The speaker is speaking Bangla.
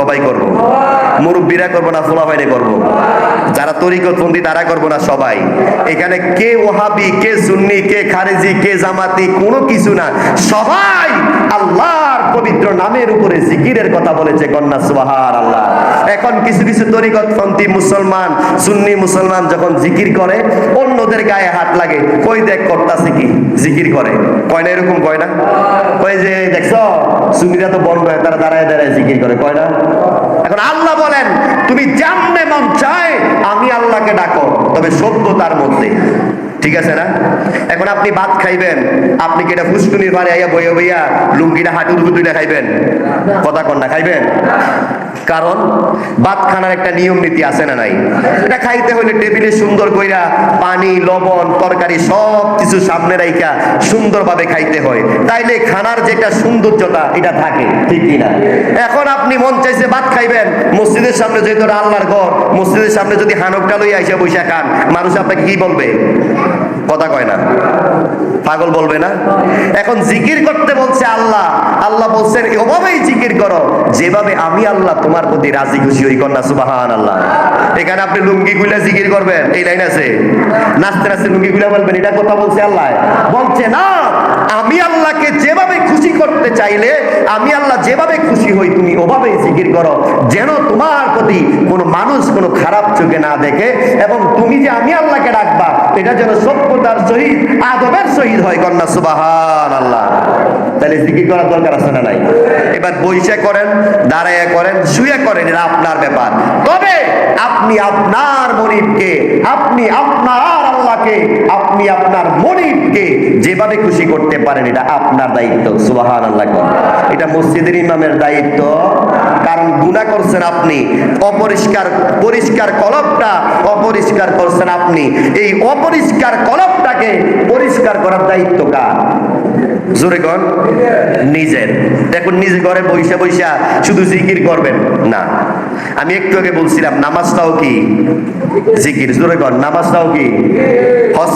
সবাই করব। মুরব্বীরা করব না ফোলাফাইনে করব। যারা তরিকতপন্থী, তারা করব না, সবাই। এখানে কে ওহাবি, কে সুন্নি, কে খারেজি, কে জামাতি, কোনো কিছু না। সবাই আল্লাহর পবিত্র নামের উপরে জিকিরের কথা বলেছে, কন্যা সুবাহার আল্লাহ এখন কিছু কিছু তরিকতপন্থী মুসলমান, সুন্নি মুসলমান যখন জিকির করে, অন্যদের গায়ে হাত লাগে, কই দেখ করতাছে কি? জিকির করে। কয় না এরকম কয় না? কয় যে, দেখছ? সুন্নিরা তো বড় হয় তারা দাঁড়ায় দাঁড়ায় জিকির করে, কয় না? এখন আল্লাহ বলেন, তুমি জানবে মন চায়, আমি আল্লাহকে ডাকো, তবে সত্য তার মধ্যে। ঠিক আছে না? এখন আপনি ভাত খাইবেন, আপনি কি এটা ফুসকুনির বাড়ি আইয়া বইয়া বইয়া লুঙ্গিটা হাঁটুর দুইটা খাইবেন? কথা কন্যা খাইবেন? কারণ ভাত খানার একটা নিয়ম নীতি আছে না নাই? এটা খাইতে হলে টেবিলে সুন্দর কইরা পানি, লবণ, তরকারি সব কিছু সামনে রাইখা সুন্দরভাবে খাইতে হয়। তাইলে খানার যেটা সৌন্দর্যতা, এটা থাকে, ঠিক কিনা? এখন আপনি মন চাইছে খাইবেন, মসজিদের সামনে আল্লাহর ঘর, মসজিদের সামনে যদি হানকটা লইয়া এসে বৈশা খান, মানুষ আপনাকে কি বলবে? কথা কয় না। পাগল বলবে না? এখন জিকির করতে বলছে আল্লাহ আল্লাহ বলছেন, এভাবেই জিকির করো, যেভাবে আমি আল্লাহ তোমার প্রতি রাজি খুশি হই, কন্যা সুবাহান আল্লাহ এখানে আপনি লুঙ্গি খুলে জিকির করবেন, এই লাইন আছে। নাচতে নাচতে লুঙ্গি খুলে বলবেন, এটা কথা বলছে আল্লাহ। বলছে, না, আমি আল্লাহকে যেভাবে খুশি করতে চাইলে, আমি আল্লাহ যেভাবে খুশি হই, তুমি ওভাবেই জিকির করো। যেন তোমার প্রতি কোনো মানুষ কোনো খারাপ চোখে না দেখে এবং তুমি যে আমি আল্লাহকে ডাকবা, এটা যেন সভ্যতার সহিত, আদবের সহিত হয়, কন্যা সুবাহান আল্লাহ তাহলে জিকির করার দরকার আছে না নাই? এবার বইসে করেন, দাঁড়াইয়া করেন শুয়ে করেন, এটা আপনার ব্যাপার। তবে আপনি আপনার মরিবকে আপনি আপনার আল্লাহকে আপনি আপনার মনিবকে যেভাবে খুশি করতে পারেন, এটা আপনার দায়িত্ব। সুবাহান আল্লাহ এটা মসজিদের ইমামের দায়িত্ব। কারণ গুণা করছেন আপনি, অপরিষ্কার, পরিষ্কার কলপটা অপরিষ্কার করছেন আপনি। এই অপরিষ্কার কলপটাকে পরিষ্কার করার দায়িত্ব কার? নিজের। দেখুন নিজে ঘরে বৈশা বৈশা শুধু জিকির করবেন। না। আমি একটু আগে বলছিলাম নামাজটাও কি? জিকির জোরে কর নামাজটাও কি? হজ